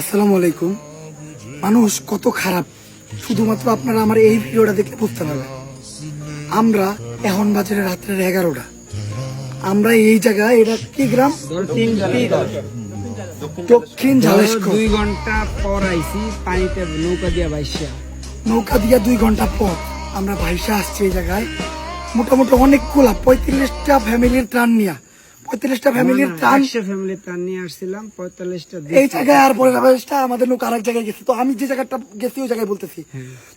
আসসালামু আলাইকুম। মানুষ কত খারাপ শুধুমাত্র আপনারা আমার এই ভিডিওটা দেখলে বুঝতে পারবেন। আমরা এখন বাজারে রাত্রের এগারোটা। আমরা এই জায়গায় এটা কি গ্রাম? দক্ষিণ ঝালেস্কর দুই ঘণ্টা পর আইছি পানিতে নৌকা দিয়া বাইসা নৌকা দিয়া দুই ঘণ্টা পর আমরা ভাইসা আসছি এই জায়গায়। মোটামুটি অনেকগুলা পঁয়ত্রিশটা ফ্যামিলির ত্রাণ নিয়া। পঁয়ত্রিশটা ফ্যামিলির ত্রাণ। একশো ফ্যামিলি ত্রাণ নিয়ে আসছিলাম পঁয়তাল্লিশটা এই জায়গায় আর ব্যবস্থা আমাদের লোক আরেক জায়গায় গেছে। তো আমি যে জায়গাটা গেছি ওই জায়গায় বলতেছি।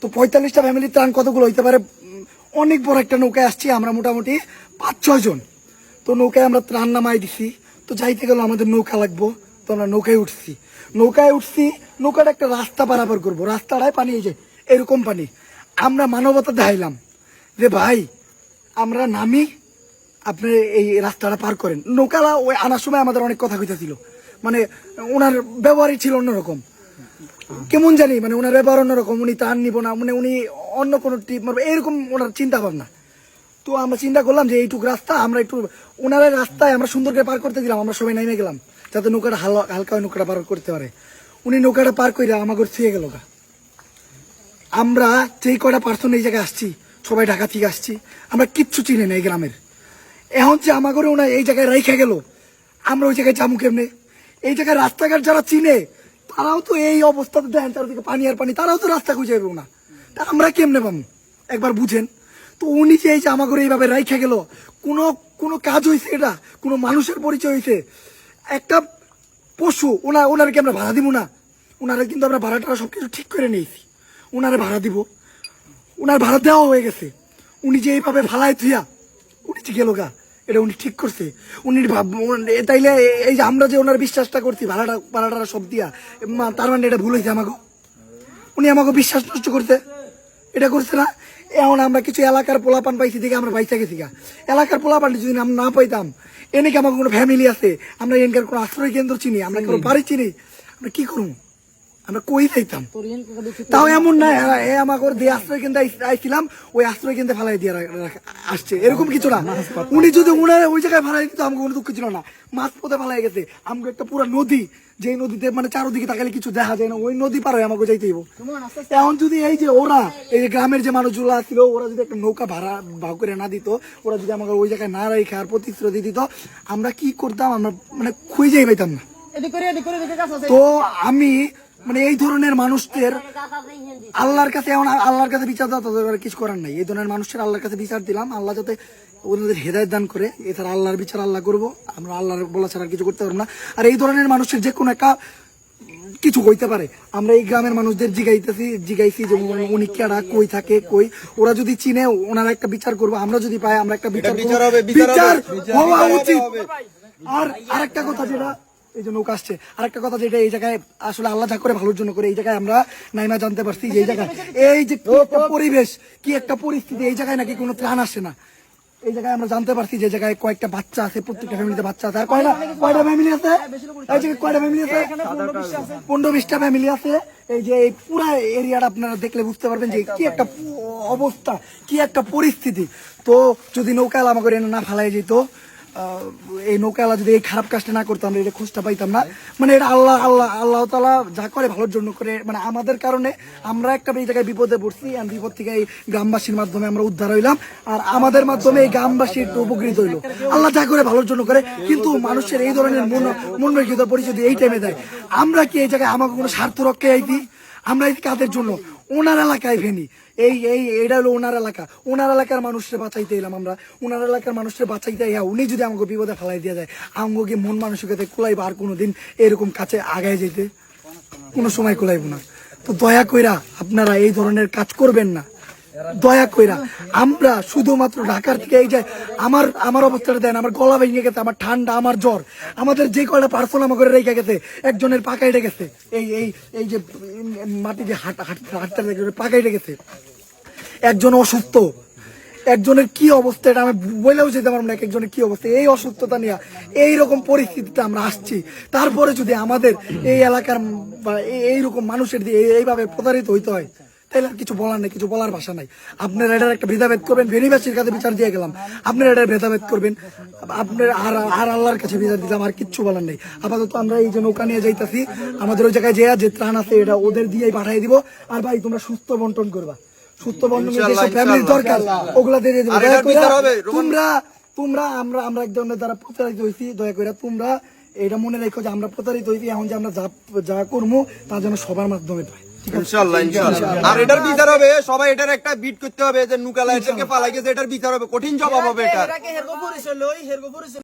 তো পঁয়তাল্লিশটা ফ্যামিলির ত্রাণ কতগুলো? হইতে পারে অনেক বড় একটা নৌকায় আসছি আমরা মোটামুটি পাঁচ ছয় জন। তো নৌকায় আমরা ত্রাণ নামাই দিছি। তো যাইতে গেল আমাদের নৌকা লাগবো। তো আমরা নৌকায় উঠছি। নৌকায় উঠছি নৌকাটা একটা রাস্তা পারাপার করব। রাস্তাটায় পানি এই যে এরকম পানি। আমরা মানবতা দেখাইলাম যে ভাই আমরা নামি আপনি এই রাস্তাটা পার করেন। নৌকালা ওই আনার সময় আমাদের অনেক কথা কইতেছিল। মানে ওনার ব্যবহারই ছিল অন্যরকম। কেমন জানি মানে ওনার ব্যবহার অন্যরকম, উনি তার নিব না মানে উনি অন্য কোনো টিপ মারবে, এরকম ওনার চিন্তা ভাবনা তো আমরা চিন্তা করলাম যে এইটুক রাস্তা, আমরা একটু ওনার রাস্তায় আমরা সুন্দর করে পার করতে দিলাম, আমরা সবাই নেমে গেলাম, যাতে নৌকাটা হাল- হালকা নৌকাটা পার করতে পারে। উনি নৌকাটা পার করে আমাকে ছুঁয়ে গেল গা। আমরা যেই কটা পার্সন এই জায়গায় আসছি, সবাই ঢাকা থেকে আসছি, আমরা কিচ্ছু চিনি না এই গ্রামের। এখন যে আমাগরে ওনা এই জায়গায় রেখে গেল, আমরা ওই জায়গায় যাব কেমনে? এই জায়গায় রাস্তাঘাট যারা চিনে, তারাও তো এই অবস্থাতে দেন চারদিকে পানি আর পানি, তারাও তো রাস্তা খুঁজে পাবো না তা আমরা কেমনে পাবো? একবার বুঝেন। তো উনি যে এই যে আমাগরে এইভাবে রাইখা গেল, কোনো কোনো কাজ হয়েছে এটা? কোনো মানুষের পরিচয় হয়েছে একটা পশু, ওনা ওনারকে আমরা ভাড়া দিব না? ওনারা কিন্তু আমরা ভাড়াটা সবকিছু ঠিক করে নিয়েছি। ওনারে ভাড়া দিব। ওনার ভাড়া দেওয়া হয়ে গেছে। উনি যে এইভাবে ভালায় থুয়া যে গেল গা। এটা উনি ঠিক করছে। উনি ভাব তাইলে এই যে আমরা যে ওনার বিশ্বাসটা করছি, ভাড়াটা ভাড়াটা সব দিয়া তার মানে এটা ভুল হয়েছে আমাকে উনি আমাকে বিশ্বাস নষ্ট করতে এটা করছে না। এখন আমরা কিছু এলাকার পোলাপান পাইছি দেখে আমরা বাইসা গেছি গা। এলাকার পোলাপান যদি আমরা না পাইতাম এনেকে আমার কোনো ফ্যামিলি আছে? আমরা এনকার কোনো আশ্রয় কেন্দ্র চিনি? আমরা কোনো বাড়ি চিনি? আমরা কি করব আমরা কই যাইতাম? তাও এমন না এ আমাকে দিয়ে আশ্রয় কেন্দ্রে আইছিলাম ওই আশ্রয় কেন্দ্রে ফেলাই দিয়ে আসছে। এরকম কিছু না। উনি যদি উনার ওই জায়গায় ফেলাই দিত আমাকে কোনো দুঃখ ছিল না। মাছ পথে ফেলাই গেছে। আমাকে একটা পুরো নদী যে নদীতে মানে চারোদিকে তাকালে কিছু দেখা যায় না ওই নদী পার হয়ে আমাকে যাইতে হইব। এখন যদি এই যে ওরা এই যে গ্রামের যে মানুষগুলো ছিল ওরা যদি একটা নৌকা ভাড়া ভাগ করে না দিত ওরা যদি আমাকে ওই জায়গায় না রেখে আর প্রতিশ্রুতি দিত আমরা কি করতাম? আমরা মানে খুঁজেই পাইতাম না। তো আমি মানে এই ধরনের মানুষদের আল্লাহর কাছে এখন আল্লাহর কাছে বিচার দেওয়া তাদের আর কিছু করার নাই। এই ধরনের মানুষের আল্লাহর কাছে বিচার দিলাম। আল্লাহ যাতে ওনাদের হেদায়ত দান করে এছাড়া আল্লাহর বিচার আল্লাহ করব। আমরা আল্লাহর বলা ছাড়া আর কিছু করতে পারব না। আর এই ধরনের মানুষের যে কোনো একটা কিছু হইতে পারে। আমরা এই গ্রামের মানুষদের জিগাইতেছি জিগাইছি যে উনি- কেডা কই থাকে কই? ওরা যদি চিনে ওনারা একটা বিচার করব আমরা যদি পাই আমরা একটা বিচার বিচার হওয়া উচিত। হবে। আর আরেকটা কথা যেটা এই যে নৌকা আসছে। আরেকটা কথা যেটা এই জায়গায় আসলে আল্লাহ যা করে ভালোর জন্য করে এই জায়গায় আমরা নাইমা জানতে পারছি যে এই জায়গায় এই যে কি একটা পরিবেশ কি একটা পরিস্থিতি এই জায়গায় নাকি কোনো ত্রাণ আসে না। এই জায়গায় আমরা জানতে পারছি যে জায়গায় কয়েকটা বাচ্চা আছে প্রত্যেকটা ফ্যামিলিতে বাচ্চা আছে। আর কয়টা কয়টা ফ্যামিলি আছে? এই জায়গায় কয়টা ফ্যামিলি আছে? পনেরো বিশটা ফ্যামিলি আছে। এই যে এই পুরা এরিয়াটা আপনারা দেখলে বুঝতে পারবেন যে কি একটা অবস্থা কি একটা পরিস্থিতি। তো যদি নৌকা আমাকে না ফালাই যেত এই নৌকাওয়ালা যদি এই খারাপ কাজটা না করতাম এটা খোঁজটা পাইতাম না। মানে এটা আল্লাহ আল্লাহ আল্লাহ তালা যা করে ভালোর জন্য করে মানে আমাদের কারণে আমরা একটা এই জায়গায় বিপদে পড়ছি আর বিপদ থেকে এই গ্রামবাসীর মাধ্যমে আমরা উদ্ধার হইলাম। আর আমাদের মাধ্যমে এই গ্রামবাসী একটু উপকৃত হইল। আল্লাহ যা করে ভালোর জন্য করে, কিন্তু মানুষের এই ধরনের মন মনরেখিত পরিচয় দিয়ে এই টাইমে দেয়। আমরা কি এই জায়গায় আমাকে কোনো স্বার্থ রক্ষে আইতি আমরা এই কাদের জন্য? ওনার এলাকায় ভেনি। এই এই, এটা হলো ওনার এলাকা। ওনার এলাকার মানুষের বাঁচাইতে এলাম আমরা। ওনার এলাকার মানুষের বাঁচাইতে ইয়া উনি যদি আমাকে বিপদে ফেলাই দিয়ে যায়, আমাকে মন মানসিকতা কুলাইব আর কোনো দিন এরকম কাছে আগায় যেতে কোনো সময় কুলাইব না। তো দয়া কইরা আপনারা এই ধরনের কাজ করবেন না। দয়া কইরা, আমরা শুধুমাত্র ঢাকার থেকে এই যে আমার আমার অবস্থাটা দেন, আমার গলা ভেঙে গেছে, আমার ঠান্ডা, আমার জ্বর, আমাদের যে কয়টা পার্সেল আমার করে রেখে গেছে, একজনের পাকাইটে গেছে, এই এই এই যে মাটি যে হাট হাট হাটটা পাকাইটে গেছে। একজন অসুস্থ, একজনের কি অবস্থা, এটা আমি বলেও যেতে পারব না একজনের কি অবস্থা, এই অসুস্থতা নিয়ে এইরকম পরিস্থিতিতে আমরা আসছি। তারপরে যদি আমাদের এই এলাকার এই- এইরকম মানুষের দিয়ে এই- এইভাবে প্রতারিত হইতে হয় তাইলে আর কিছু বলার নেই কিছু বলার ভাষা নাই। আপনারা এটার একটা ভেদাভেদ করবেন ভেনিবাসীর কাছে বিচার দিয়ে গেলাম। আপনারা এটার ভেদাভেদ করবেন আপনার আর আর আল্লাহর কাছে বিচার দিলাম আর কিচ্ছু বলার নেই। আপাতত আমরা এই যে নৌকা নিয়ে যাইতাছি আমাদের ওই জায়গায় যে যে ত্রাণ আছে এটা ওদের দিয়েই পাঠিয়ে দিব। আর ভাই তোমরা সুস্থ বন্টন করবা। সুস্থ বন্টন ফ্যামিলির দরকার ওগুলা দিয়ে দিব। তোমরা তোমরা আমরা আমরা এক ধরনের দ্বারা প্রতারিত হয়েছি দয়া করে তোমরা এটা মনে রেখো যে আমরা প্রতারিত হয়েছি এখন যে আমরা যা যা করব তা যেন সবার মাধ্যমে পাই ইনশাল্লাহ ইনশাল্লাহ আর এটার বিচার হবে সবাই এটার একটা বিট করতে হবে যে নুকালা এটাকে পালাই গেছে এটার বিচার হবে কঠিন জবাব হবে এটা